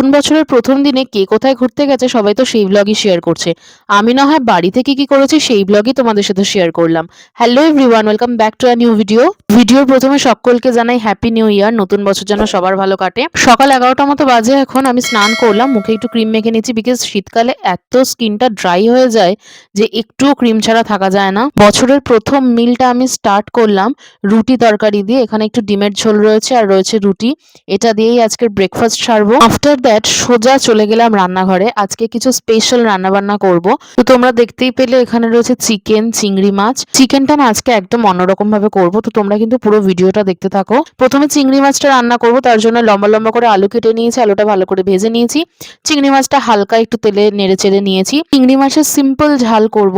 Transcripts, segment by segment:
নতুন বছরের প্রথম দিনে কে কোথায় ঘুরতে গেছে সবাই তো সেই ব্লগই শেয়ার করছে। আমি না হয় বাড়ি থেকে কি করেছি সেই ব্লগই তোমাদের সাথে শেয়ার করলাম। Hello everyone welcome back to a new video ভিডিওর প্রথমে সকলকে জানাই হ্যাপি নিউ ইয়ার নতুন বছর যেন সবার ভালো কাটে। সকাল এগারোটা মতো বাজে এখন, আমি স্নান করলাম, মুখে একটু ক্রিম মেখে নিচ্ছি বিকজ শীতকালে এত স্কিনটা ড্রাই হয়ে যায় যে একটুও ক্রিম ছাড়া থাকা যায় না। বছরের প্রথম মিলটা আমি স্টার্ট করলাম রুটি তরকারি দিয়ে। এখানে একটু ডিমের ঝোল রয়েছে আর রয়েছে রুটি। এটা দিয়েই আজকের ব্রেকফাস্ট সারবো। আফটার দ্যাট সোজা চলে গেলাম রান্নাঘরে। আজকে কিছু স্পেশাল রান্না বান্না করব। তো তোমরা দেখতেই পেলে এখানে রয়েছে চিকেন চিংড়ি মাছ। চিকেনটা না আজকে একদম অন্যরকম ভাবে করব। তো তোমরা কিন্তু পুরো ভিডিওটা দেখতে থাকো। প্রথমে চিংড়ি মাছটা রান্না করব। তার জন্য লম্বা লম্বা করে আলু কেটে নিয়েছি, আলুটা ভালো করে ভেজে নিয়েছি। চিংড়ি মাছটা হালকা একটু তেলে নেড়ে চেড়ে নিয়েছি। চিংড়ি মাছের সিম্পল ঝাল করব।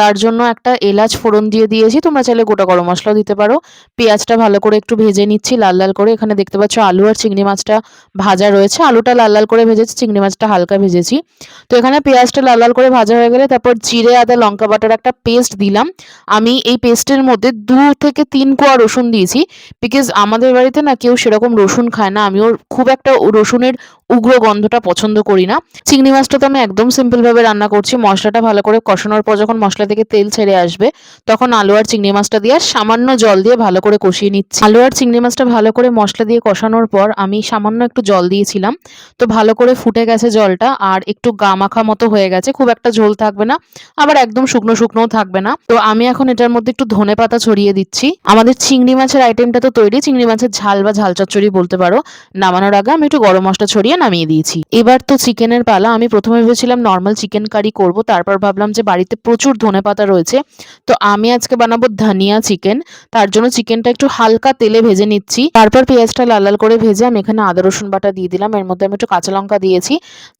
তার জন্য একটা এলাচ ফোড়ন দিয়ে দিয়েছি। তোমরা চাইলে গোটা গরম মশলাও দিতে পারো। পেঁয়াজটা ভালো করে একটু ভেজে নিচ্ছি, লাল লাল করে। এখানে দেখতে পাচ্ছ আলু আর চিংড়ি মাছটা ভাজা রয়েছে। আলুটা লাল লাল করে ভেজেছি, চিংড়ি মাছটা হালকা ভেজেছি। তো এখানে পেঁয়াজটা লাল লাল করে ভাজা হয়ে গেলে তারপর জিরে, আদা, লঙ্কা বাটার একটা পেস্ট দিলাম। আমি এই পেস্টের মধ্যে দু থেকে তিন কোয়া রসুন দিয়েছি বিকজ আমাদের বাড়িতে না কেউ সেরকম রসুন খায় না। আমিও খুব একটা রসুনের উগ্র গন্ধটা পছন্দ করি না। চিংড়ি মাছটা তো আমি একদম সিম্পলভাবে রান্না করছি। মশলাটা ভালো করে কষানোর পর যখন মশলা থেকে তেল ছেড়ে আসবে, তখন আলু আর চিংড়ি মাছটা দিয়ে সামান্য জল দিয়ে ভালো করে কষিয়ে নিচ্ছি। আলু আর চিংড়ি মাছটা ভালো করে মশলা দিয়ে কষানোর পর আমি সামান্য একটু জল দিয়েছিলাম। তো ভালো করে ফুটে গেছে জলটা, আর একটু গা মাখা মতো হয়ে গেছে, খুব একটা ঝোল থাকবে না, আবার একদম শুকনো শুকনোও থাকবে না। তো আমি এখন এটার মধ্যে একটু ধনে পাতা ছড়িয়ে দিচ্ছি। আমাদের চিংড়ি মাছের আইটেমটা তো তৈরি, চিংড়ি মাছের ঝাল বা ঝাল চচ্চড়ি বলতে পারো। নামানোর আগে আমি একটু গরম মশলা ছড়িয়ে নামিয়ে দিয়েছি। এবার তো চিকেনের পালা, আমি প্রথমে ভেবেছিলাম নর্মাল চিকেন কারি করব, তারপর ভাবলাম যে বাড়িতে প্রচুর ধনে পাতা রয়েছে, তো আমি আজকে বানাবো ধনিয়া চিকেন। তার জন্য চিকেনটা একটু হালকা তেলে ভেজে নিচ্ছি, তারপর পেঁয়াজটা লাল লাল করে ভেজে আমি এখানে আদা রসুন বাটা দিয়ে দিলাম, এর মধ্যে আমি একটু কাঁচা লঙ্কা দিয়েছি।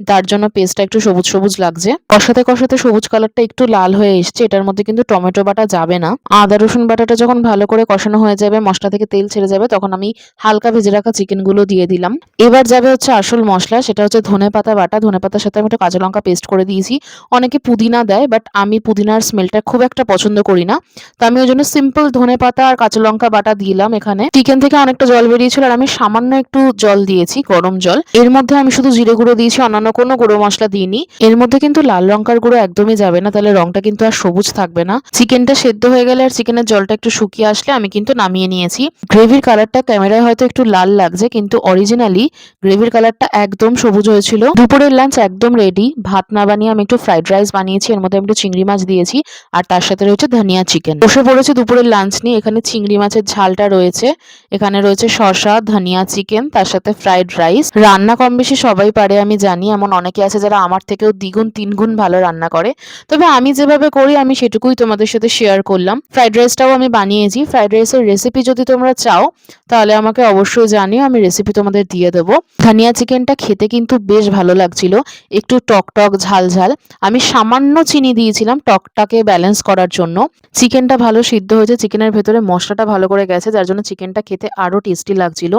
তার জন্য পেস্টটা একটু সবুজ সবুজ লাগছে। কষাতে কষাতে সবুজ কালারটা একটু লাল হয়ে এসছে। এটার মধ্যে কিন্তু টমেটো বাটা যাবে না। আদা, রসুন বাটাটা যখন ভালো করে কষানো হয়ে যাবে, মশলা থেকে তেল ছেড়ে যাবে, তখন আমি হালকা ভেজে রাখা চিকেনগুলো দিয়ে দিলাম। এবার যাবে হচ্ছে আসল মশলা, সেটা হচ্ছে ধনে পাতা বাটা। ধনে পাতার সাথে আমি একটু কাঁচা লঙ্কা পেস্ট করে দিয়েছি। অনেকে পুদিনা দেয় বাট আমি পুদিনার স্মেলটা খুব একটা পছন্দ করি না। তো আমি ওই জন্য সিম্পল ধনে পাতা আর কাঁচা লঙ্কা বাটা দিলাম এখানে। চিকেন থেকে অনেকটা জল বেরিয়েছিল, আর আমি সামান্য একটু জল দিয়েছি, গরম জল। এর মধ্যে আমি শুধু জিরে গুঁড়ো দিয়েছি, অন্যান্য কোনো গুঁড়ো মশলা দিইনি। এর মধ্যে কিন্তু লাল লঙ্কার গুঁড়ো একদমই যাবে না, তাহলে রংটা কিন্তু আর সবুজ থাকবে না। চিকেনটা সেদ্ধ হয়ে গেলে আর চিকেনের জলটা একটু শুকিয়ে আসলে আমি কিন্তু নামিয়ে নিয়েছি। গ্রেভির কালারটা ক্যামেরায় হয়তো একটু লাল লাগছে, কিন্তু অরিজিনালি গ্রেভির কালারটা একদম সবুজ হয়েছিল। দুপুরের লাঞ্চ একদম রেডি ভাত না বানিয়ে আমি একটু ফ্রাইড রাইস বানিয়েছি, এর মধ্যে আমি একটু চিংড়ি মাছ দিয়েছি, আর তার সাথে রয়েছে ধনিয়া চিকেন বসে পড়েছে দুপুরের লাঞ্চ নিয়ে, এখানে চিংড়ি মাছের ঝালটা রয়েছে, এখানে রয়েছে শসা, ধনিয়া চিকেন তার সাথে ফ্রাইড রাইস রান্না কম বেশি সবাই পারে, আমি জানি। এমন অনেকে আছে যারা আমার থেকেও দ্বিগুণ, তিনগুণ ভালো রান্না করে। তবে আমি যেভাবে করি, আমি সেটুকুই তোমাদের সাথে শেয়ার করলাম। ফ্রাইড রাইসটাও আমি বানিয়েছি। ফ্রাইড রাইসের রেসিপি যদি তোমরা চাও, তাহলে আমাকে অবশ্যই জানিও, আমি রেসিপি তোমাদের দিয়ে দেবো। ধানিয়া চিকেনটা খেতে কিন্তু বেশ ভালো লাগছিল। একটু টক টক, ঝাল ঝাল। আমি সামান্য চিনি দিয়েছিলাম টকটাকে ব্যালেন্স করার জন্য। চিকেনটা ভালো সিদ্ধ হয়েছে, চিকেনের ভেতরে মশলাটা ভালো করে গেছে, যার জন্য চিকেনটা খেতে আরও টেস্টি লাগছিল।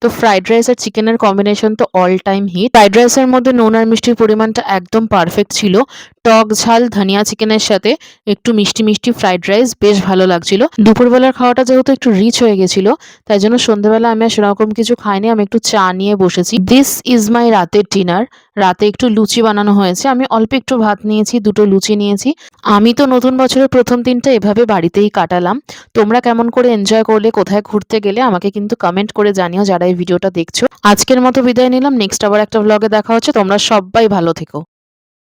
তো ফ্রাইড রাইস আর চিকেনের কম্বিনেশন তো অল টাইম হিট ফ্রাইড রাইসের মধ্যে নুন আর মিষ্টির পরিমাণটা একদম পারফেক্ট ছিল। টক ঝাল, ধনিয়া চিকেনের সাথে একটু মিষ্টি মিষ্টি ফ্রাইড রাইস বেশ ভালো লাগছিল। দুপুরবেলার খাওয়াটা যেহেতু একটু রিচ হয়ে গেছিল, তাই জন্য সন্ধ্যেবেলা আমি আর সেরকম কিছু খাইনি, আমি একটু চা নিয়ে বসেছি। দিস ইজ মাই রাতের ডিনার রাতে একটু লুচি বানানো হয়েছে। আমি অল্প একটু ভাত নিয়েছি, দুটো লুচি নিয়েছি। আমি তো নতুন বছরের প্রথম দিনটা এভাবে বাড়িতেই কাটালাম। তোমরা কেমন করে এনজয় করলে, কোথায় ঘুরতে গেলে, আমাকে কিন্তু কমেন্ট করে জানিও যারা এই ভিডিওটা দেখছ। আজকের মতো বিদায় নিলাম। নেক্সট আবার একটা ব্লগে দেখা হচ্ছে। তোমরা সবাই ভালো থেকো।